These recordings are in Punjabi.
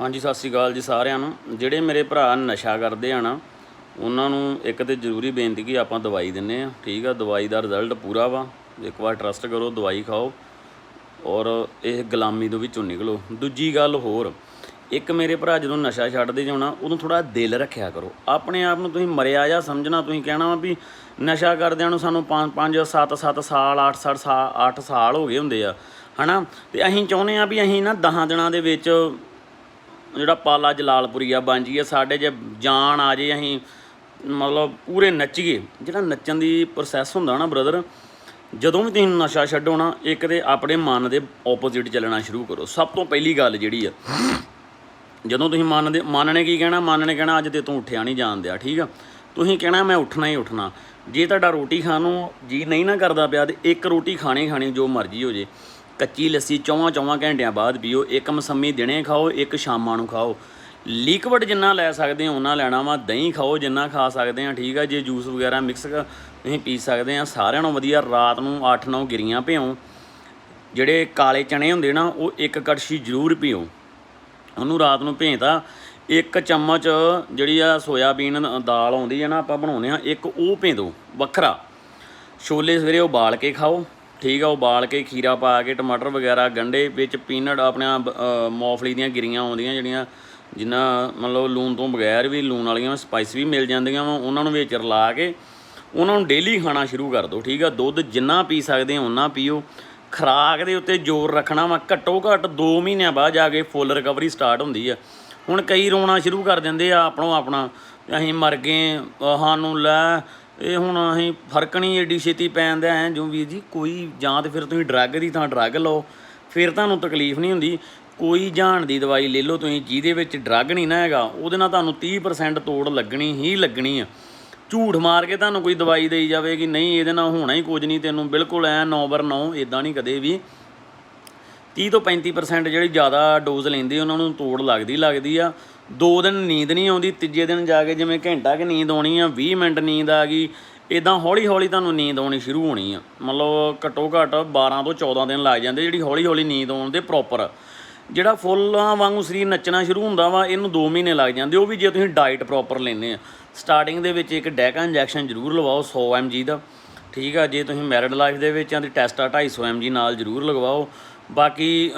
ਹਾਂਜੀ, ਸਤਿ ਸ੍ਰੀ ਅਕਾਲ ਜੀ ਸਾਰਿਆਂ ਨੂੰ। ਜਿਹੜੇ ਮੇਰੇ ਭਰਾ ਨਸ਼ਾ ਕਰਦੇ ਆ ਨਾ, ਉਹਨਾਂ ਨੂੰ ਇੱਕ ਤੇ ਜ਼ਰੂਰੀ ਬੇਨਤੀ ਕਿ ਆਪਾਂ ਦਵਾਈ ਦਿੰਨੇ ਆ, ਠੀਕ ਆ? ਦਵਾਈ ਦਾ ਰਿਜ਼ਲਟ ਪੂਰਾ ਵਾ। ਇੱਕ ਵਾਰ ਟਰਸਟ ਕਰੋ, ਦਵਾਈ ਖਾਓ ਔਰ ਇਹ ਗੁਲਾਮੀ ਤੋਂ ਵਿੱਚੋਂ ਨਿਕਲੋ। ਦੂਜੀ ਗੱਲ ਹੋਰ, ਇੱਕ ਮੇਰੇ ਭਰਾ ਜਦੋਂ ਨਸ਼ਾ ਛੱਡਦੇ ਜਾਣਾ ਉਦੋਂ ਥੋੜਾ ਦਿਲ ਰੱਖਿਆ ਕਰੋ। ਆਪਣੇ ਆਪ ਨੂੰ ਤੁਸੀਂ ਮਰਿਆ ਜਾਂ ਸਮਝਣਾ, ਤੁਸੀਂ ਕਹਿਣਾ ਵਾ ਵੀ ਨਸ਼ਾ ਕਰਦਿਆਂ ਨੂੰ ਸਾਨੂੰ 5 5 7 7 ਸਾਲ 8 7 ਸਾਲ 8 ਸਾਲ ਹੋ ਗਏ ਹੁੰਦੇ ਆ, ਹਨਾ? ਤੇ ਅਸੀਂ ਚਾਹੁੰਦੇ ਆ ਵੀ ਅਸੀਂ ਨਾ 10 ਦਿਨਾਂ ਦੇ ਵਿੱਚ ਜਿਹੜਾ ਪਾਲਾ ਆ, ਬਣ ਜਾਈਏ, ਸਾਡੇ ਜੇ ਜਾਨ ਆ ਜੇ, ਅਸੀਂ ਮਤਲਬ ਪੂਰੇ ਨੱਚੀਏ। ਜਿਹੜਾ ਨੱਚਣ ਦੀ ਪ੍ਰੋਸੈਸ ਹੁੰਦਾ ਨਾ ਬ੍ਰਦਰ ਜਦੋਂ ਵੀ ਤੁਸੀਂ ਨਸ਼ਾ ਛੱਡੋ ਨਾ, ਇੱਕ ਤੇ ਆਪਣੇ ਮਨ ਦੇ ਆਪੋਜ਼ਿਟ ਚੱਲਣਾ ਸ਼ੁਰੂ ਕਰੋ। ਸਭ ਤੋਂ ਪਹਿਲੀ ਗੱਲ ਜਿਹੜੀ ਆ, ਜਦੋਂ ਤੁਸੀਂ ਮਨ ਦੇ, ਮਨ ਨੇ ਕੀ ਕਹਿਣਾ, ਮਨ ਨੇ ਕਹਿਣਾ, ਅੱਜ ਤੇ ਤੂੰ ਉੱਠਿਆ ਨਹੀਂ ਜਾਣ ਦਿਆ, ਠੀਕ ਆ? ਤੁਸੀਂ ਕਹਿਣਾ, ਮੈਂ ਉੱਠਣਾ ਹੀ ਉੱਠਣਾ। ਜੇ ਤੁਹਾਡਾ ਰੋਟੀ ਖਾਣ ਨੂੰ ਜੀ ਨਹੀਂ ਨਾ ਕਰਦਾ ਪਿਆ, ਤੇ ਇੱਕ ਰੋਟੀ ਖਾਣੀ ਖਾਣੀ ਜੋ ਮਰਜ਼ੀ ਹੋ ਜੇ। ਕੱਚੀ ਲੱਸੀ ਚੌਵਾਂ ਚੌਵਾਂ ਘੰਟਿਆਂ ਬਾਅਦ ਪੀਓ, ਇੱਕ ਮਸੰਮੀ ਦਿਨੇ ਖਾਓ, ਇੱਕ ਸ਼ਾਮਾਂ ਨੂੰ ਖਾਓ। ਲਿਕਵਿਡ ਜਿੰਨਾ ਲੈ ਸਕਦੇ ਹੋ ਉਹਨਾਂ ਲੈਣਾ ਵਾ, ਦਹੀਂ ਖਾਓ ਜਿੰਨਾ ਖਾ ਸਕਦੇ ਆ, ਠੀਕ ਆ? ਜੇ ਜੂਸ ਵਗੈਰਾ ਮਿਕਸ ਤੁਸੀਂ ਪੀ ਸਕਦੇ ਆ, ਸਾਰਿਆਂ ਨੂੰ ਵਧੀਆ ਰਾਤ ਨੂੰ 8-9 ਗਿਰੀਆਂ ਭਿਓ। ਜਿਹੜੇ ਕਾਲੇ ਚਣੇ ਹੁੰਦੇ ਨਾ, ਉਹ ਇੱਕ ਕੜਛੀ ਜ਼ਰੂਰ ਪੀਓ। ਉਹਨੂੰ ਰਾਤ ਨੂੰ ਭੇਂਤਾ ਇੱਕ ਚਮਚ ਜਿਹੜੀ ਆ ਸੋਇਆਬੀਨ ਦਾਲ ਆਉਂਦੀ ਹੈ ਨਾ ਆਪਾਂ ਬਣਾਉਂਦੇ ਆ, ਇੱਕ ਉਹ ਭੇਂ ਦਿਓ ਵੱਖਰਾ। ਛੋਲੇ ਸਵੇਰੇ ਉਬਾਲ ਕੇ ਖਾਓ ਠੀਕ ਆ, ਉਬਾਲ ਕੇ ਖੀਰਾ ਪਾ ਕੇ, ਟਮਾਟਰ ਵਗੈਰਾ, ਗੰਢੇ ਵਿੱਚ ਪੀਨਟ ਆਪਣਾ ਮੌਫਲੀ ਦੀਆਂ ਗਿਰੀਆਂ ਆਉਂਦੀਆਂ ਜਿਹੜੀਆਂ, ਜਿੰਨਾ ਮਤਲਬ ਲੂਣ ਤੋਂ ਬਗੈਰ ਵੀ ਲੂਣ ਵਾਲੀਆਂ ਸਪਾਈਸ ਵੀ ਮਿਲ ਜਾਂਦੀਆਂ ਵਾ, ਉਹਨਾਂ ਨੂੰ ਵਿੱਚ ਰਲਾ ਕੇ, ਉਹਨਾਂ ਨੂੰ ਡੇਲੀ ਖਾਣਾ ਸ਼ੁਰੂ ਕਰ ਦਿਓ, ਠੀਕ ਆ। ਦੁੱਧ ਜਿੰਨਾ ਪੀ ਸਕਦੇ ਹੋ ਉਹਨਾਂ ਪੀਓ। ਖਰਾਕ ਦੇ ਉੱਤੇ ਜ਼ੋਰ ਰੱਖਣਾ ਵਾ, ਘੱਟੋ ਘੱਟ 2 ਮਹੀਨਿਆਂ ਬਾਅਦ ਜਾ ਕੇ ਫੁੱਲ ਰਿਕਵਰੀ ਸਟਾਰਟ ਹੁੰਦੀ ਆ। ਹੁਣ ਕਈ ਰੋਣਾ ਸ਼ੁਰੂ ਕਰ ਦਿੰਦੇ ਆ, ਆਪਣੋ ਆਪਣਾ, ਅਸੀਂ ਮਰ ਗਏ ਸਾਨੂੰ ਲੈ ਇਹ ਹੁਣ ਅਸੀਂ ਫ਼ਰਕ ਨਹੀਂ, ਏਡੀ ਛੇਤੀ ਪੈਣ ਦਾ ਐ ਜੋ ਵੀਰ ਜੀ, ਕੋਈ ਜਾਂ ਤੇ ਫਿਰ ਤੁਸੀਂ ਡਰੱਗ ਦੀ ਥਾਂ ਡਰੱਗ ਲਓ, ਫਿਰ ਤੁਹਾਨੂੰ ਤਕਲੀਫ ਨਹੀਂ ਹੁੰਦੀ। ਕੋਈ ਜਾਣ ਦੀ ਦਵਾਈ ਲੈ ਲਓ ਤੁਸੀਂ, ਜਿਹਦੇ ਵਿੱਚ ਡਰੱਗ ਨਹੀਂ ਨਾ ਹੈਗਾ, ਉਹਦੇ ਨਾਲ ਤੁਹਾਨੂੰ 30% ਤੋੜ ਲੱਗਣੀ ਹੀ ਲੱਗਣੀ ਆ। ਝੂਠ ਮਾਰ ਕੇ ਤੁਹਾਨੂੰ ਕੋਈ ਦਵਾਈ ਦੇਈ ਜਾਵੇ ਕਿ ਨਹੀਂ, ਇਹਦੇ ਨਾਲ ਹੋਣਾ ਹੀ ਕੁਝ ਨਹੀਂ, ਤੈਨੂੰ ਬਿਲਕੁਲ ਐ 9 ਬਰ 9 ਇਦਾਂ ਨਹੀਂ ਕਦੇ ਵੀ। 30 ਤੋਂ 35% ਜਿਹੜੀ ਜ਼ਿਆਦਾ ਡੋਜ਼ ਲੈਂਦੇ, ਉਹਨਾਂ ਨੂੰ ਤੋੜ ਲੱਗਦੀ ਲੱਗਦੀ ਆ। ਦੋ ਦਿਨ ਨੀਂਦ ਨਹੀਂ ਆਉਂਦੀ, ਤੀਜੇ ਦਿਨ ਜਾ ਕੇ ਜਿਵੇਂ ਘੰਟਾ ਕਿ ਨੀਂਦ ਆਉਣੀ ਆ 20 ਮਿੰਟ ਨੀਂਦ ਆ ਗਈ ਇਦਾਂ ਹੌਲੀ ਹੌਲੀ ਤੁਹਾਨੂੰ ਨੀਂਦ ਆਉਣੀ ਸ਼ੁਰੂ ਹੋਣੀ ਆ। ਮਤਲਬ ਘੱਟੋ ਘੱਟ 12 ਤੋਂ 14 ਦਿਨ ਲੱਗ ਜਾਂਦੇ, ਜਿਹੜੀ ਹੌਲੀ ਹੌਲੀ ਨੀਂਦ ਆਉਣ ਦੇ ਪ੍ਰੋਪਰ ਜਿਹੜਾ ਫੁੱਲਾਂ ਵਾਂਗੂ ਸਰੀਰ ਨੱਚਣਾ ਸ਼ੁਰੂ ਹੁੰਦਾ ਵਾ, ਇਹਨੂੰ 2 ਮਹੀਨੇ ਲੱਗ ਜਾਂਦੇ, ਉਹ ਵੀ ਜੇ ਤੁਸੀਂ ਡਾਈਟ ਪ੍ਰੋਪਰ ਲੈਂਦੇ ਆ। ਸਟਾਰਟਿੰਗ ਦੇ ਵਿੱਚ ਇੱਕ ਡੈਕਾ ਇੰਜੈਕਸ਼ਨ ਜ਼ਰੂਰ ਲਵਾਓ 100 mg ਦਾ। ਠੀਕ ਆ, ਜੇ ਤੁਸੀਂ ਮੈਰਿਡ ਲਾਈਫ ਦੇ ਵਿੱਚ ਆ, ਤੇ ਟੈਸਟਾ 250 mg ਨਾਲ ਜ਼ਰੂਰ ਲਗਵਾਓ। ਬਾਕੀ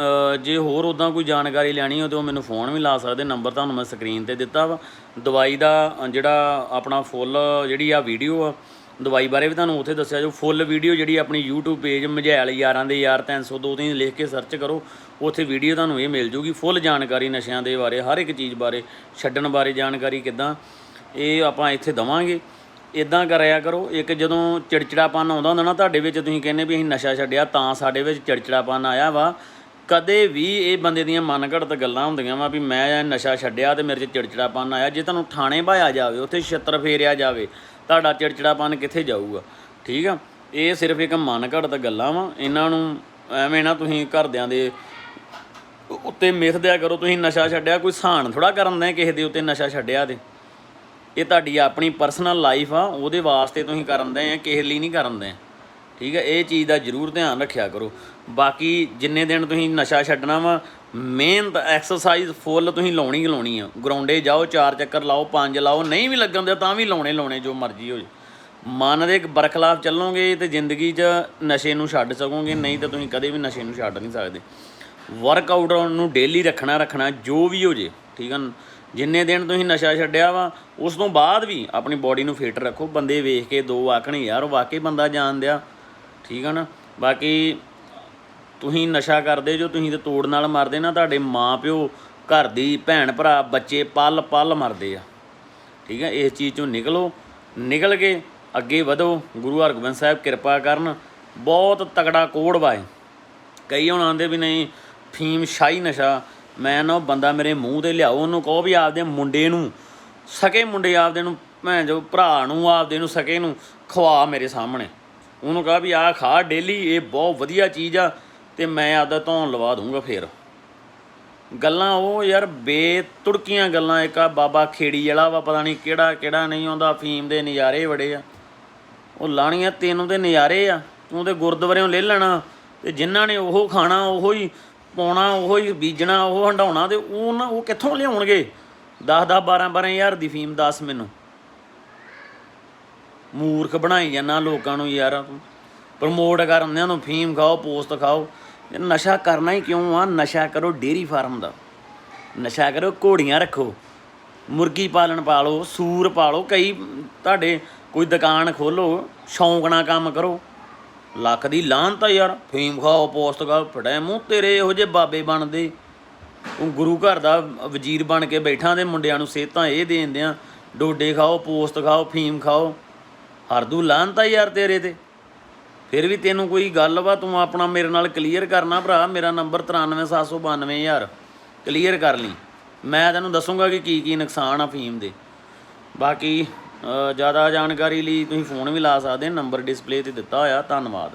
ਜੇ ਹੋਰ ਉਦਾਂ ਕੋਈ ਜਾਣਕਾਰੀ ਲੈਣੀ ਹੋ ਤੇ ਉਹ ਮੈਨੂੰ ਫੋਨ ਵੀ ਲਾ ਸਕਦੇ, ਨੰਬਰ ਤੁਹਾਨੂੰ ਮੈਂ ਸਕਰੀਨ ਤੇ ਦਿੱਤਾ ਵਾ। ਦਵਾਈ ਦਾ ਜਿਹੜਾ ਆਪਣਾ ਫੁੱਲ ਜਿਹੜੀ ਆ ਵੀਡੀਓ ਆ, ਦਵਾਈ ਬਾਰੇ ਵੀ ਤੁਹਾਨੂੰ ਉੱਥੇ ਦੱਸਿਆ ਜੋ ਫੁੱਲ ਵੀਡੀਓ ਜਿਹੜੀ ਆਪਣੀ YouTube ਪੇਜ ਮਝੈਲ ਯਾਰਾਂ ਦੇ ਯਾਰ 302 ਤੁਸੀਂ ਲਿਖ ਕੇ ਸਰਚ ਕਰੋ, ਉੱਥੇ ਵੀਡੀਓ ਤੁਹਾਨੂੰ ਇਹ ਮਿਲ ਜੂਗੀ। ਫੁੱਲ ਜਾਣਕਾਰੀ ਨਸ਼ਿਆਂ ਦੇ ਬਾਰੇ, ਹਰ ਇੱਕ ਚੀਜ਼ ਬਾਰੇ, ਛੱਡਣ ਬਾਰੇ ਜਾਣਕਾਰੀ ਕਿੱਦਾਂ, ਇਹ ਆਪਾਂ ਇੱਥੇ ਦਵਾਂਗੇ। ਇਦਾਂ ਕਰਿਆ ਕਰੋ, ਇੱਕ ਜਦੋਂ ਚਿੜਚਿੜਾਪਨ ਆਉਂਦਾ ਹੁੰਦਾ ਨਾ ਤੁਹਾਡੇ ਵਿੱਚ, ਤੁਸੀਂ ਕਹਿੰਦੇ ਵੀ ਅਸੀਂ ਨਸ਼ਾ ਛੱਡਿਆ ਤਾਂ ਸਾਡੇ ਵਿੱਚ ਚਿੜਚਿੜਾਪਨ ਆਇਆ ਵਾ। ਕਦੇ ਵੀ ਇਹ ਬੰਦੇ ਦੀਆਂ ਮਨ ਘੜਤ ਗੱਲਾਂ ਹੁੰਦੀਆਂ ਵਾ ਵੀ ਮੈਂ ਨਸ਼ਾ ਛੱਡਿਆ ਤੇ ਮੇਰੇ 'ਚ ਚਿੜਚਿੜਾਪਨ ਆਇਆ। ਜੇ ਤੁਹਾਨੂੰ ਥਾਣੇ ਭਾਇਆ ਜਾਵੇ, ਉੱਥੇ ਛਿੱਤਰ ਫੇਰਿਆ ਜਾਵੇ, ਤੁਹਾਡਾ ਚਿੜਚਿੜਾਪਨ ਕਿੱਥੇ ਜਾਊਗਾ? ਠੀਕ ਆ? ਇਹ ਸਿਰਫ ਇੱਕ ਮਨ ਘੜਤ ਗੱਲਾਂ ਵਾ। ਇਹਨਾਂ ਨੂੰ ਐਵੇਂ ਨਾ ਤੁਸੀਂ ਘਰਦਿਆਂ ਦੇ ਉੱਤੇ ਮਿਥ ਦਿਆ ਕਰੋ, ਤੁਸੀਂ ਨਸ਼ਾ ਛੱਡਿਆ, ਕੋਈ ਸਹਾਨ ਥੋੜਾ ਕਰਨ ਦੇ ਕਿਸੇ ਦੇ ਉੱਤੇ ਨਸ਼ਾ ਛੱਡਿਆ ਤੇ। ਇਹ ਤੁਹਾਡੀ ਆਪਣੀ ਪਰਸਨਲ ਲਾਈਫ ਆ, ਉਹਦੇ ਵਾਸਤੇ ਤੁਸੀਂ ਕਰਨ ਦੇ ਆ, ਕਿਸੇ ਲਈ ਨਹੀਂ ਕਰਨ ਦੇ। ਠੀਕ ਹੈ ਇਹ ਚੀਜ਼ ਦਾ ਜ਼ਰੂਰ ਧਿਆਨ ਰੱਖਿਆ ਕਰੋ। ਬਾਕੀ ਜਿੰਨੇ ਦਿਨ ਤੁਸੀਂ ਨਸ਼ਾ ਛੱਡਣਾ ਵਾ ਮਿਹਨਤ ਐਕਸਰਸਾਈਜ਼ ਫੁੱਲ ਤੁਸੀਂ ਲਾਉਣੀ ਹੀ ਲਾਉਣੀ ਆ। ਗਰਾਊਂਡੇ ਜਾਓ, ਚਾਰ ਚੱਕਰ ਲਾਓ, ਪੰਜ ਲਾਓ, ਨਹੀਂ ਵੀ ਲੱਗਣ ਦੇ ਤਾਂ ਵੀ ਲਾਉਣੇ ਲਾਉਣੇ ਜੋ ਮਰਜ਼ੀ ਹੋ ਜੇ ਮਨ ਦੇ ਬਰਖਲਾਫ ਚੱਲੋਗੇ ਤੇ ਜ਼ਿੰਦਗੀ 'ਚ ਨਸ਼ੇ ਨੂੰ ਛੱਡ ਸਕੋਗੇ, ਨਹੀਂ ਤਾਂ ਤੁਸੀਂ ਕਦੇ ਵੀ ਨਸ਼ੇ ਨੂੰ ਛੱਡ ਨਹੀਂ ਸਕਦੇ। ਵਰਕਆਊਟ ਨੂੰ ਡੇਲੀ ਰੱਖਣਾ ਰੱਖਣਾ ਜੋ ਵੀ ਹੋ ਜੇ ਠੀਕ ਆ? ਜਿੰਨੇ ਦਿਨ ਤੁਸੀਂ ਨਸ਼ਾ ਛੱਡਿਆ ਵਾ, ਉਸ ਤੋਂ ਬਾਅਦ ਵੀ ਆਪਣੀ ਬਾਡੀ ਨੂੰ ਫਿਟ ਰੱਖੋ। ਬੰਦੇ ਵੇਖ ਕੇ ਦੋ ਆਖਣ, ਯਾਰ ਵਾਕਈ ਬੰਦਾ ਜਾਣ ਦਿਆ। ਠੀਕ ਆ ਨਾ? ਬਾਕੀ ਤੁਸੀਂ ਨਸ਼ਾ ਕਰਦੇ ਜੋ, ਤੁਸੀਂ ਤੇ ਤੋੜ ਨਾਲ ਮਰਦੇ ਨਾ, ਤੁਹਾਡੇ ਮਾਪਿਓ, ਘਰ ਦੀ ਭੈਣ, ਭਰਾ, ਬੱਚੇ ਪਲ ਪਲ ਮਰਦੇ ਆ। ਠੀਕ ਹੈ ਇਸ ਚੀਜ਼ ਚੋਂ ਨਿਕਲੋ। ਨਿਕਲ ਕੇ ਅੱਗੇ ਵਧੋ। ਗੁਰੂ ਹਰਗੋਬਿੰਦ ਸਾਹਿਬ ਕਿਰਪਾ ਕਰਨ। ਬਹੁਤ ਤਕੜਾ ਕੋੜ ਵਾਏ ਕਈ ਹੁਣ ਆਂਦੇ ਵੀ ਨਹੀਂ, ਫੀਮ ਸ਼ਾਹੀ ਨਸ਼ਾ। ਮੈਂ ਨਾ ਉਹ ਬੰਦਾ ਮੇਰੇ ਮੂੰਹ ਤੇ ਲਿਆਓ, ਉਹਨੂੰ ਕਹੋ ਵੀ ਆਪਦੇ ਮੁੰਡੇ ਨੂੰ, ਸਕੇ ਮੁੰਡੇ ਆਪਦੇ ਨੂੰ, ਭੈਣ ਜੋ ਭਰਾ ਨੂੰ, ਆਪਦੇ ਨੂੰ ਸਕੇ ਨੂੰ, ਖਵਾ ਮੇਰੇ ਸਾਹਮਣੇ। ਉਹਨੂੰ ਕਹਾ ਵੀ ਆਹ ਖਾ ਡੇਲੀ, ਇਹ ਬਹੁਤ ਵਧੀਆ ਚੀਜ਼ ਆ, ਤੇ ਮੈਂ ਆਪਦਾ ਧੌਣ ਲਵਾ ਦੂੰਗਾ ਫੇਰ। ਗੱਲਾਂ ਉਹ ਯਾਰ ਬੇਤੁੜਕੀਆਂ ਗੱਲਾਂ, ਇੱਕ ਆ ਬਾਬਾ ਖੇੜੀ ਵਾਲਾ ਵਾ, ਪਤਾ ਨਹੀਂ ਕਿਹੜਾ ਕਿਹੜਾ ਨਹੀਂ ਆਉਂਦਾ ਫੀਮ ਦੇ ਨਜ਼ਾਰੇ ਬੜੇ ਆ। ਉਹ ਲਾਣੀਆਂ ਤੈਨੂੰ ਤੇ ਨਜ਼ਾਰੇ ਆ, ਤੂੰ ਤੇ ਗੁਰਦੁਆਰਿਓਂ ਲੈ ਲੈਣਾ, ਤੇ ਜਿਨ੍ਹਾਂ ਨੇ ਉਹ ਖਾਣਾ, ਉਹੋ ਹੀ ਪਾਉਣਾ, ਉਹ ਹੀ ਬੀਜਣਾ, ਉਹ ਹੰਡਾਉਣਾ ਤੇ ਉਹ ਨਾ, ਉਹ ਕਿੱਥੋਂ ਲਿਆਉਣਗੇ? 10 10 12 12 ਹਜ਼ਾਰ ਦੀ ਫੀਮ, ਦੱਸ ਮੈਨੂੰ। ਮੂਰਖ ਬਣਾਈ ਜਾਂਦਾ ਲੋਕਾਂ ਨੂੰ ਯਾਰ। ਪ੍ਰਮੋਟ ਕਰਨਿਆਂ ਨੂੰ ਫੀਮ ਖਾਓ ਪੋਸਟ ਖਾਓ। ਨਸ਼ਾ ਕਰਨਾ ਹੀ ਕਿਉਂ ਆ? ਨਸ਼ਾ ਕਰੋ ਡੇਰੀ ਫਾਰਮ ਦਾ। ਨਸ਼ਾ ਕਰੋ, ਘੋੜੀਆਂ ਰੱਖੋ। ਮੁਰਗੀ ਪਾਲਣ ਪਾਲੋ, ਸੂਰ ਪਾਲੋ। ਕਈ ਤੁਹਾਡੇ ਕੋਈ ਦੁਕਾਨ ਖੋਲੋ, ਸ਼ੌਂਕ ਨਾਲ ਕੰਮ ਕਰੋ। ਲੱਖ ਦੀ ਲਾਹਨਤ ਆ ਯਾਰ, ਫੀਮ ਖਾਓ ਪੋਸਟ ਖਾਓ, ਫੜਿਆ ਮੂੰਹ ਤੇਰੇ ਇਹੋ ਜਿਹੇ ਬਾਬੇ ਬਣਦੇ। ਉਹ ਗੁਰੂ ਘਰ ਦਾ ਵਜ਼ੀਰ ਬਣ ਕੇ ਬੈਠਾ ਦੇ ਮੁੰਡਿਆਂ ਨੂੰ ਸੇਤਾਂ ਇਹ ਦੇਂਦੇ ਆ, ਡੋਡੇ ਖਾਓ ਪੋਸਟ ਖਾਓ, ਫੀਮ ਖਾਓ। ਹਰਦੂ ਲਾਹਨਤ ਆ ਯਾਰ ਤੇਰੇ ਤੇ। ਫਿਰ ਵੀ ਤੈਨੂੰ ਕੋਈ ਗੱਲ ਵਾ, ਤੂੰ ਆਪਣਾ ਮੇਰੇ ਨਾਲ ਕਲੀਅਰ ਕਰਨਾ ਭਰਾ, ਮੇਰਾ ਨੰਬਰ 93792 ਯਾਰ ਕਲੀਅਰ ਕਰ ਲਈ। ਮੈਂ ਤੈਨੂੰ ਦੱਸੂਗਾ ਕਿ ਕੀ ਕੀ ਨੁਕਸਾਨ ਆ ਫੀਮ ਦੇ। ਬਾਕੀ ਜ਼ਿਆਦਾ ਜਾਣਕਾਰੀ ਲਈ ਤੁਸੀਂ ਫੋਨ ਵੀ ਲਾ ਸਕਦੇ ਨੰਬਰ ਡਿਸਪਲੇ ਤੇ ਦਿੱਤਾ ਹੋਇਆ ਧੰਨਵਾਦ।